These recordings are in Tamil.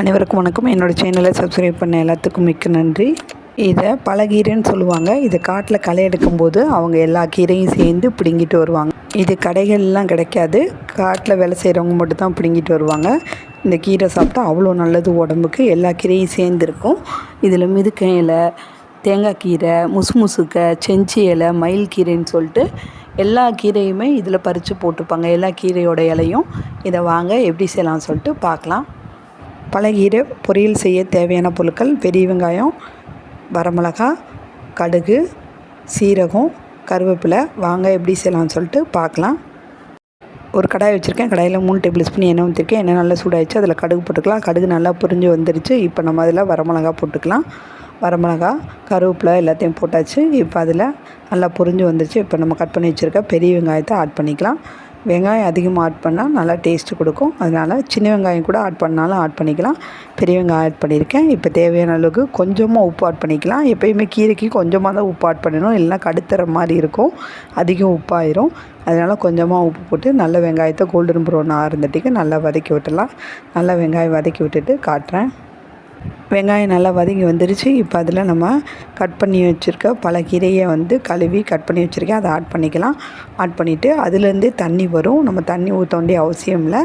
அனைவருக்கும் வணக்கம். என்னோடய சேனலை சப்ஸ்கிரைப் பண்ண எல்லாத்துக்கும் மிக்க நன்றி. இதை பழகீரைன்னு சொல்லுவாங்க. இதை காட்டில் களை எடுக்கும்போது அவங்க எல்லா கீரையும் சேர்ந்து பிடுங்கிட்டு வருவாங்க. இது கடைகள்லாம் கிடைக்காது. காட்டில் வேலை செய்கிறவங்க மட்டும்தான் பிடுங்கிட்டு வருவாங்க. இந்த கீரை சாப்பிட்டா அவ்வளோ நல்லது உடம்புக்கு. எல்லா கீரையும் சேர்ந்துருக்கும். இதில் மிதுக்க இலை தேங்காய் கீரை முசுமுசுக்கை செஞ்சி இலை மயில் கீரைன்னு சொல்லிட்டு எல்லா கீரையுமே இதில் பறித்து போட்டிருப்பாங்க எல்லா கீரையோட இலையும் இதை வாங்க எப்படி செய்யலாம்னு சொல்லிட்டு பார்க்கலாம். பழகீரை பொரியல் செய்ய தேவையான பொருட்கள் பெரிய வெங்காயம் வரமிளகா கடுகு சீரகம் கருவேப்பிலை. வாங்க எப்படி செய்யலாம்னு சொல்லிட்டு பார்க்கலாம். ஒரு கடாய் வச்சுருக்கேன். கடாயில் மூணு டேபிள் ஸ்பூன் எண்ணெய் ஊற்றிருக்கேன் எண்ணெய் நல்லா சூடாகிடுச்சு அதில் கடுகு போட்டுக்கலாம். கடுகு நல்லா புரிஞ்சு வந்துருச்சு. இப்போ நம்ம அதில் வரமிளகா போட்டுக்கலாம். வரமிளகா கருவேப்பிலை எல்லாத்தையும் போட்டாச்சு. இப்போ அதில் நல்லா புரிஞ்சு வந்துருச்சு. இப்போ நம்ம கட் பண்ணி வச்சுருக்க பெரிய வெங்காயத்தை ஆட் பண்ணிக்கலாம். வெங்காயம் அதிகமாக ஆட் பண்ணால் நல்லா டேஸ்ட்டு கொடுக்கும். அதனால் சின்ன வெங்காயம் கூட ஆட் பண்ணாலும் ஆட் பண்ணிக்கலாம். பெரிய வெங்காயம் ஆட் பண்ணியிருக்கேன். இப்போ தேவையான அளவுக்கு கொஞ்சமாக உப்பு ஆட் பண்ணிக்கலாம். எப்போயுமே கீரைக்கு கொஞ்சமாக தான் உப்பு ஆட் பண்ணணும். இல்லைனா கடுத்துற மாதிரி இருக்கும். அதிகம் உப்பாயிரும். அதனால் கொஞ்சமாக உப்பு போட்டு நல்ல வெங்காயத்தை கோல்டன் ப்ரௌன் ஆறுந்தட்டிக்கு நல்லா வதக்கி விட்டுடலாம். நல்லா வெங்காயம் வதக்கி விட்டுட்டு காட்டுறேன். வெங்காயம் நல்லா வதங்கி வந்துருச்சு. இப்போ அதில் நம்ம கட் பண்ணி வச்சுருக்க பல கீரையை வந்து கழுவி கட் பண்ணி வச்சுருக்கேன். அதை ஆட் பண்ணிக்கலாம். ஆட் பண்ணிவிட்டு அதுலேருந்தே தண்ணி வரும். நம்ம தண்ணி ஊற்ற வேண்டிய அவசியம் இல்லை.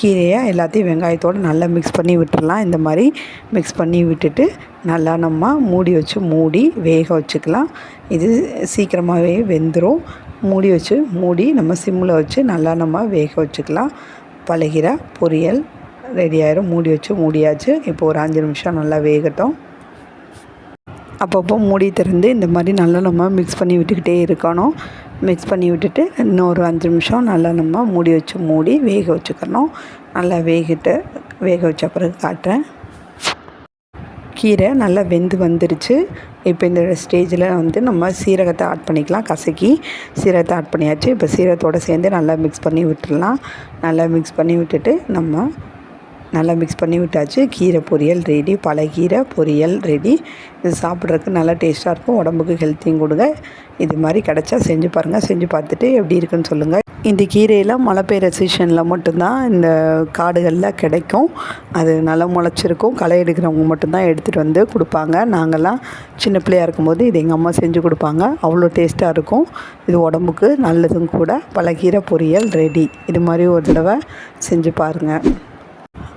கீரையை எல்லாத்தையும் வெங்காயத்தோடு நல்லா மிக்ஸ் பண்ணி விட்டுடலாம். இந்த மாதிரி மிக்ஸ் பண்ணி விட்டுட்டு நல்லா நம்ம மூடி வச்சு மூடி வேக வச்சுக்கலாம். இது சீக்கிரமாகவே வெந்துடும் மூடி வச்சு மூடி நம்ம சிம்மில் வச்சு நல்லா நம்ம வேக வச்சுக்கலாம். பழகிற பொரியல் ரெடி ஆயிரும் மூடி வச்சு மூடியாச்சு. இப்போ ஒரு அஞ்சு நிமிஷம் நல்லா வேகட்டும். அப்பப்போ மூடி திறந்து இந்த மாதிரி நல்லா நம்ம மிக்ஸ் பண்ணி விட்டுக்கிட்டே இருக்கணும். மிக்ஸ் பண்ணி விட்டுட்டு இன்னொரு அஞ்சு நிமிஷம் நல்லா நம்ம மூடி வச்சு மூடி வேக வச்சுக்கணும். நல்லா வேகிட்டு வேக வச்ச பிறகு காட்டுறேன். கீரை நல்லா வெந்து வந்துருச்சு. இப்போ இந்த ஸ்டேஜில் வந்து நம்ம சீரகத்தை ஆட் பண்ணிக்கலாம். கசக்கி சீரகத்தை ஆட் பண்ணியாச்சு. இப்போ சீரகத்தோடு சேர்ந்து நல்லா மிக்ஸ் பண்ணி விட்டுடலாம். நல்லா மிக்ஸ் பண்ணி விட்டுட்டு நம்ம நல்லா மிக்ஸ் பண்ணி விட்டாச்சு. கீரை பொரியல் ரெடி பழகீரை பொரியல் ரெடி இது சாப்பிட்றதுக்கு நல்லா டேஸ்ட்டாக இருக்கும். உடம்புக்கு ஹெல்த்தியும் கொடுங்க. இது மாதிரி கிடச்சா செஞ்சு பாருங்கள் செஞ்சு பார்த்துட்டு எப்படி இருக்குன்னு சொல்லுங்கள் இந்த கீரையெல்லாம் மழை பெய்கிற சீசனில் மட்டும்தான் இந்த காடுகளில் கிடைக்கும். அது நல்லா முளைச்சிருக்கும். களை எடுக்கிறவங்க மட்டும்தான் எடுத்துகிட்டு வந்து கொடுப்பாங்க. நாங்கள்லாம் சின்ன பிள்ளையாக இருக்கும்போது இது எங்கள் அம்மா செஞ்சு கொடுப்பாங்க. அவ்வளோ டேஸ்ட்டாக இருக்கும். இது உடம்புக்கு நல்லதும் கூட. பழகீரை பொரியல் ரெடி இது மாதிரி ஒரு தடவை செஞ்சு பாருங்கள்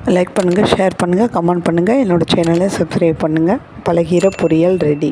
லைக் பண்ணுங்கள் ஷேர் பண்ணுங்கள் கமெண்ட் பண்ணுங்கள் என்னோடய சேனலை சப்ஸ்கிரைப் பண்ணுங்கள் பழகிற பொரியல் ரெடி